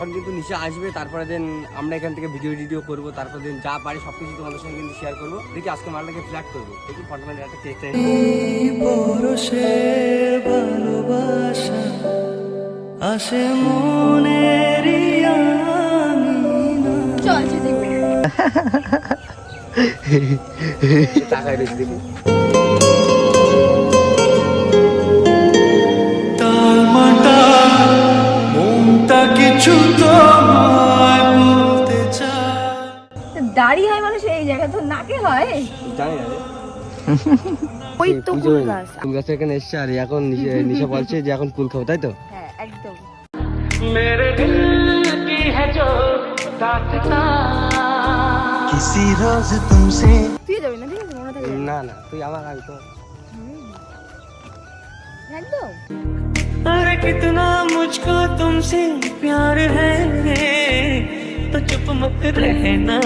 এখন কিন্তু নিচে আসবে তারপরে দেন আমরা এখান থেকে ভিডিও টিডিও করব তারপরে দেন যা পারি সব কিছু তোমাদের সঙ্গে কিন্তু শেয়ার করব। দেখি আজকে মালটাকে ফ্ল্যাট করব। দেখি ফটোমেন্ট একটা কেক ভালোবাসা আসে আঙিনা। চল যেতে হবে। টাকায় কিছু তোমায় বলতে চায় দাড়ি হয় মানুষ এই জায়গা তো নাকে হয় জানি না রে। ওই তো পুজো ফুল হয়নি। গাছ ফুল গাছে এখানে এসছে আর এখন নিশা- নিশা বলছে যে এখন কুল খাবো তাই তো হ্যাঁ একদম किसी रोज तुमसे তুই যাবি না ঠিক আছে মনে থাকে না না তুই আমার আগে তো একদম अरे कितना मुझको तुमसे प्यार है। तो चुप मत रहना।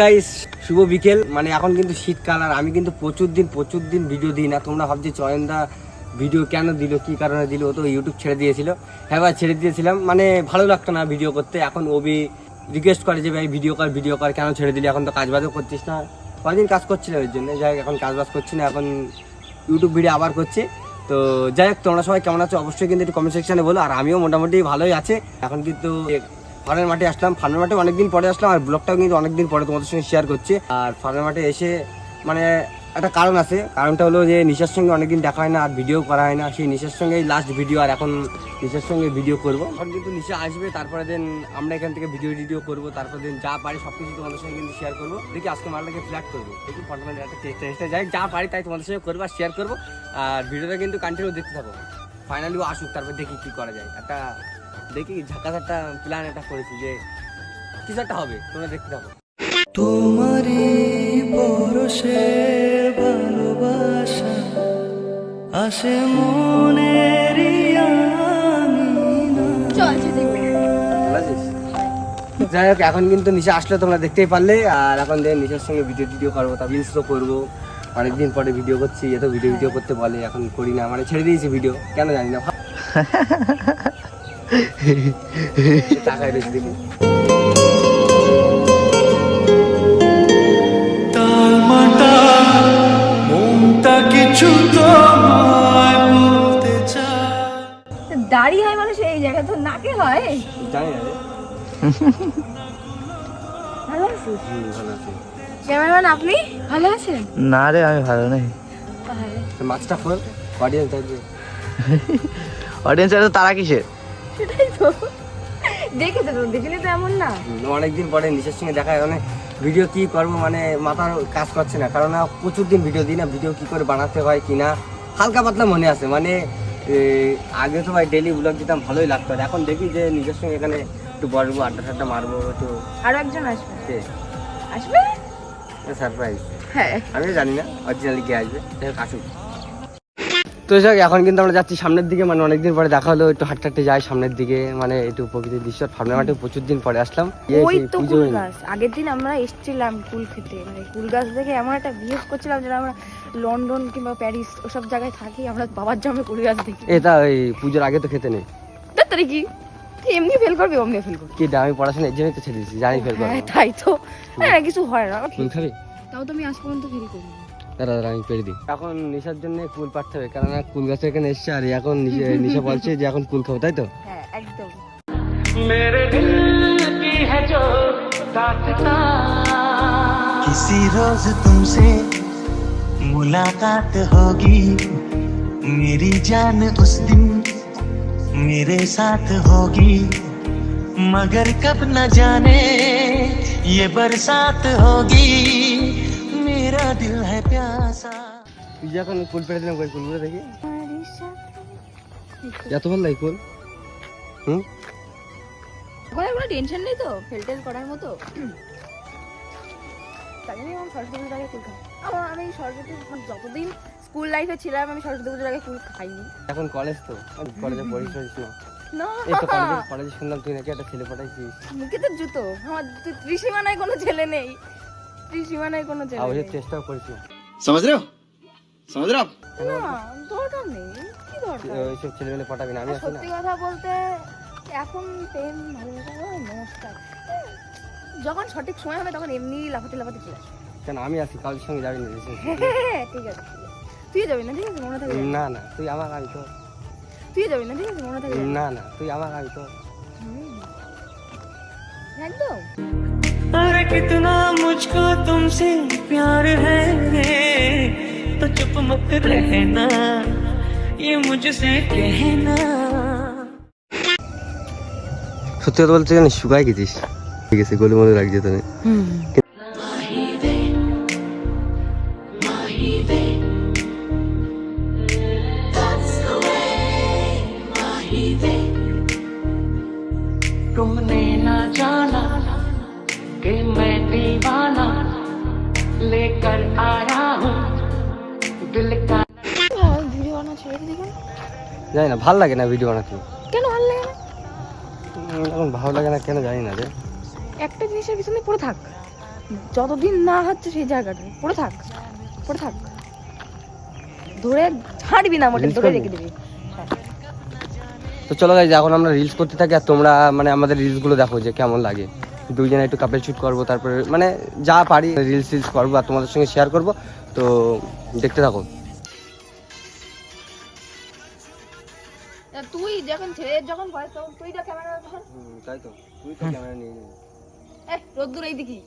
গাইস শুভ বিকেল। মানে এখন কিন্তু শীতকাল আর আমি কিন্তু প্রচুর দিন প্রচুর দিন ভিডিও দিই না। তোমরা ভাবছি চয়নদা ভিডিও কেন দিল, কি কারণে দিল? ও তো ইউটিউব ছেড়ে দিয়েছিল। হ্যাঁ ভাই, ছেড়ে দিয়েছিলাম। মানে ভালো লাগতো না ভিডিও করতে। এখন ওবি রিকোয়েস্ট করে যে, ভাই ভিডিও কর ভিডিও কর, কেন ছেড়ে দিলি? এখন তো কাজ বাজও করছিস না। কদিন কাজ করছিলাম ওই জন্য। যাই এখন কাজ বাজ করছি না, এখন ইউটিউব ভিডিও আবার করছি। তো যাই হোক, তোমরা সবাই কেমন আছো? অবশ্যই কিন্তু একটু কমেন্ট সেকশনে বলো। আর আমিও মোটামুটি ভালোই আছে। এখন কিন্তু ফার্মের মাঠে আসলাম। ফার্মের মাঠে অনেকদিন পরে আসলাম আর ব্লগটাও কিন্তু অনেকদিন পরে তোমাদের সঙ্গে শেয়ার করছি। আর ফার্মের মাঠে এসে মানে একটা কারণ আছে। কারণটা হলো যে নিশার সঙ্গে অনেকদিন দেখা হয় না, আর ভিডিও করা হয় না। সেই নিশার সঙ্গেই লাস্ট ভিডিও আর এখন নিশার সঙ্গে ভিডিও করব। এখন কিন্তু নিশা আসবে, তারপরে দেন আমরা এখান থেকে ভিডিও টিডিও করব। তারপরে দেন যা পারি সব কিছু তোমাদের সঙ্গে কিন্তু শেয়ার করব। দেখি আজকে মালটাকে ফ্ল্যাট করব। দেখি ফটোমেন্ট একটা চেষ্টা চেষ্টা যাই। যা পারি তাই তোমাদের সঙ্গে করব আর শেয়ার করব। আর ভিডিওটা কিন্তু কন্টিনিউ দেখতে থাকো। ফাইনালিও আসুক, তারপর দেখি কি করা যায়। একটা দেখি ঝাঁকাস একটা প্ল্যান একটা করেছি যে কিছু একটা হবে তোমরা দেখতে থাকো। তোমারই পরশের ভালোবাসা আসে মনেরই যাই হোক এখন কিন্তু নিশা আসলে তোমরা দেখতেই পারলে আর এখন দেখ নিশার সঙ্গে ভিডিও টিডিও করব তা রিলস তো করব। অনেকদিন পরে ভিডিও করছি এত ভিডিও ভিডিও করতে বলে এখন করি না মানে ছেড়ে দিয়েছি ভিডিও কেন জানি না। টাকায় রয়েছে দেখি কিছু দাড়ি হয় মানুষ এই জায়গা তো নাকে হয়। জানি না রে। ভালো আছিস ভালো আছি। ক্যামেরাম্যান আপনি ভালো আছেন? না রে আমি ভালো নেই। মাছটা খোল অডিয়েন্স থাকবে অডিয়েন্স এত তারা কিসের? সেটাই তো। দেখেছ তো দেখিনি তো এমন না? অনেকদিন পরে নিশার সঙ্গে দেখা মানে ভিডিও কি করব মানে মাথার কাজ করছে না কারণ প্রচুর দিন ভিডিও দিই না ভিডিও কি করে বানাতে হয় কি না হালকা পাতলা মনে আছে মানে আগে তো ভাই ডেলি ব্লগ দিতাম ভালোই লাগতো এখন দেখি যে নিজের সঙ্গে এখানে একটু বসবো আড্ডা টাড্ডা মারবো একটু আরও একজন আসবে? আসবে? সারপ্রাইজ হ্যাঁ। আমিও জানি না অরিজিনালি কে আসবে? আসুক। তো যাক এখন কিন্তু আমরা যাচ্ছি সামনের দিকে মানে অনেকদিন পরে দেখা হলো একটু হাঁটতে হাঁটতে যাই সামনের দিকে মানে একটু প্রকৃতির দৃশ্য ফার্মের মাঠে প্রচুর দিন পরে আসলাম। ওই তো কুল গাছ। আগের দিন আমরা এসেছিলাম কুল খেতে মানে কুল গাছ দেখে এমন একটা বিহেভ করছিলাম যেটা আমরা লন্ডন কিংবা প্যারিস ওসব জায়গায় থাকি আমরা বাবার জন্মে কুল গাছ দেখি। এটা ওই পুজোর আগে তো খেতে নেই। তাড়াতাড়ি কি? তুই এমনি ফেল করবি অমনি ফেল করবি। কি আমি পড়াশোনা এর জন্যই তো ছেড়ে দিচ্ছি জানি ফেল করব। হ্যাঁ তাই তো। হ্যাঁ কিছু হয় না ফুল খাবি তাও তো আমি আজ পর্যন্ত ফেল করি দাঁড়া দাঁড়া আমি পেরে দিই এখন নিশার জন্য কুল পাঠতে হবে কেননা কুল গাছে এখানে এসছে আর এখন নিশা নিশা বলছে যে এখন কুল খাবো তাই তো হ্যাঁ একদম किसी रोज तुमसे मुलाकात होगी मेरी जान उस दिन मेरे साथ होगी मगर कब न जाने ये बरसात होगी मेरा दिल है प्यासा তুই যে এখন কুল পেরে দিলাম কই কুলগুলো দেখি এত ভালো লাগে কুল হুম ওখানে কোনো টেনশন নেই তো ফেল টেল করার মতো তাই জন্যই আমার সরস্বতী পুজোর আগে কুল খাই আমার আমি সরস্বতী মানে যতদিন স্কুল লাইফে ছিলাম আমি সরস্বতী পুজোর আগে কুল খাইনি এখন কলেজ তো কলেজে পড়িস টড়িস না না এই তো কলেজে কলেজে শুনলাম তুই নাকি একটা ছেলে পটাইছিস মুখে তো জুতো আমার তো ত্রিসীমানায় কোনো ছেলে নেই রাত্রি সীমানায় কোনো জেলে আমি চেষ্টা করেছি সমাজ রে সমাজ রে। না দরকার নেই কি দরকার? ওইসব ছেলেবেলে পাঠাবি না আমি সত্যি কথা বলতে এখন প্রেম ভালোবাসা নমস্কার। হ্যাঁ, যখন সঠিক সময় হবে তখন এমনি লাফাতে লাফাতে চলে কেন আমি আছি কাউর সঙ্গে যাবি না হ্যাঁ, হ্যাঁ, ঠিক আছে তুই যাবি না ঠিক আছে মনে থাকে না। না তুই আমার আমি তো তুই যাবি না ঠিক আছে মনে থাকে না। না তুই আমার আমি তো একদম। अरे कितना मुझको तुमसे प्यार है तो चुप मत रहना ये मुझसे कहना সত্যি কথা বলতে জানিস শুকাই গেছিস ঠিক আছে গলি মনে লাগছে তোর জানি না ভালো লাগে না ভিডিও বানাতে। কেন ভালো লাগে না? এখন ভালো লাগে না কেন জানি না রে। একটা জিনিসের পিছনে পড়ে থাক। যতদিন না হচ্ছে সেই জায়গাটা পড়ে থাক পড়ে থাক। ধরে ছাড়বি না মোটে ধরে রেখে দিবি। তো চলো গাইজ এখন আমরা রিলস করতে থাকি আর তোমরা মানে আমাদের রিলসগুলো দেখো যে কেমন লাগে। দুইজনে একটু কাপেল শুট করব তারপরে মানে যা পারি রিলস রিলস করব আর তোমাদের সঙ্গে শেয়ার করব। তো দেখতে থাকো। তুই যখন ছেলে যখন ভয় তখন তুই তো ক্যামেরা ধর। তাই তো। তুই তো ক্যামেরা নিয়ে এ রোদ্দুর এই দিকে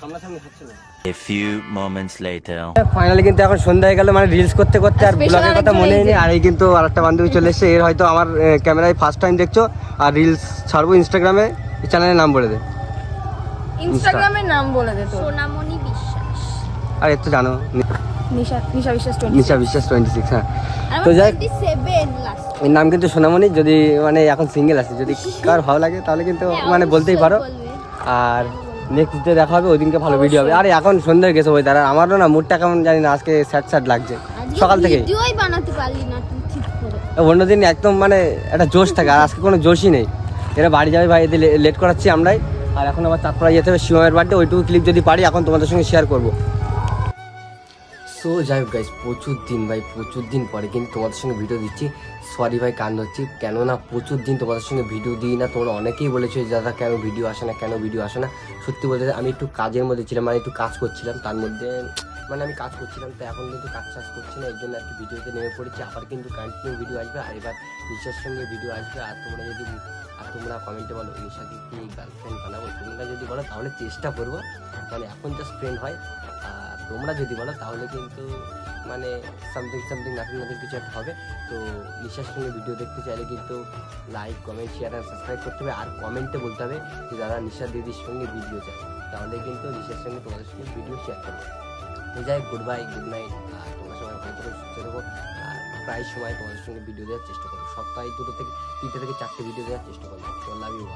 সামনাসামনি হচ্ছে না। A few moments later. Finally কিন্তু এখন সন্ধ্যা হয়ে গেল মানে রিলস করতে করতে আর ব্লগের কথা মনে নেই আর এই কিন্তু আরেকটা বান্ধবী চলে এসেছে। এর হয়তো আমার ক্যামেরায় ফার্স্ট টাইম দেখছ। আর রিলস ছাড়বো ইনস্টাগ্রামে চ্যানেলের নাম বলে দে। ইনস্টাগ্রামের নাম বলে দে তো সোনামণি বিশ্বাস। আর তো জানো। নিশা নিশা বিশ্বাস টোয়েন্টি নিশা বিশ্বাস টোয়েন্টি সিক্স হ্যাঁ তো যাই 27 লাস্ট এর নাম কিন্তু সোনামণি। যদি মানে এখন সিঙ্গেল আছে। যদি কার ভালো লাগে তাহলে কিন্তু মানে বলতেই পারো। আর নেক্সট ডে দেখা হবে ওই দিনকে ভালো ভিডিও হবে। আরে এখন সন্ধ্যে গেছে ওই দাঁড়া আমারও না মুডটা কেমন জানি না আজকে স্যাট স্যাট লাগছে। সকাল থেকে ভিডিওই বানাতে পারলি না তুই ঠিক করে। অন্যদিন একদম মানে একটা জোশ থাকে আর আজকে কোনো জোশই নেই। এরা বাড়ি যাবে ভাই এদের লেট করাচ্ছি আমরাই। আর এখন আবার চাঁদপাড়া যেতে হবে শিবমের বার্থডে ওইটুকু ক্লিপ যদি পারি এখন তোমাদের সঙ্গে শেয়ার করব। সো যাই হোক গাইজ প্রচুর দিন ভাই, প্রচুর দিন পরে কিন্তু তোমাদের সঙ্গে ভিডিও দিচ্ছি। সরি ভাই কান ধরছি কেননা প্রচুর দিন তোমাদের সঙ্গে ভিডিও দিই না, তোমরা অনেকেই বলেছ দাদা, কেন ভিডিও আসে না, কেন ভিডিও আসে না? সত্যি বলতে আমি একটু কাজের মধ্যে ছিলাম মানে একটু কাজ করছিলাম, তার মধ্যে মানে আমি কাজ করছিলাম, তো এখন কিন্তু কাজ টাজ করছি না, এর জন্য আর কি ভিডিওতে নেমে পড়েছি। আবার কিন্তু কন্টিনিউ ভিডিও আসবে, আর এবার নিশার সঙ্গে ভিডিও আসবে, আর তোমরা যদি, আর তোমরা কমেন্টে বলো, নিশাকে কি গার্লফ্রেন্ড বানাবো? তোমরা যদি বলো, তাহলে চেষ্টা করব। মানে এখন জাস্ট ফ্রেন্ড হয়। তোমরা যদি বলো, তাহলে কিন্তু মানে সামথিং সামথিং নাথিং নাথিং কিছু একটা হবে। তো নিশার সঙ্গে ভিডিও দেখতে চাইলে কিন্তু লাইক কমেন্ট শেয়ার আর সাবস্ক্রাইব করতে হবে। আর কমেন্টে বলতে হবে যে দাদা নিশা দিদির সঙ্গে ভিডিও চাই তাহলে কিন্তু নিশার সঙ্গে তোমাদের সঙ্গে ভিডিও শেয়ার করব। তো যাই গুড বাই গুড নাইট আর তোমরা সবাই ভালো করে সুস্থ থাকো। আর প্রায় সময় তোমাদের সঙ্গে ভিডিও দেওয়ার চেষ্টা করব। সপ্তাহে দুটো থেকে, তিনটে থেকে চারটে ভিডিও দেওয়ার চেষ্টা করব। Love you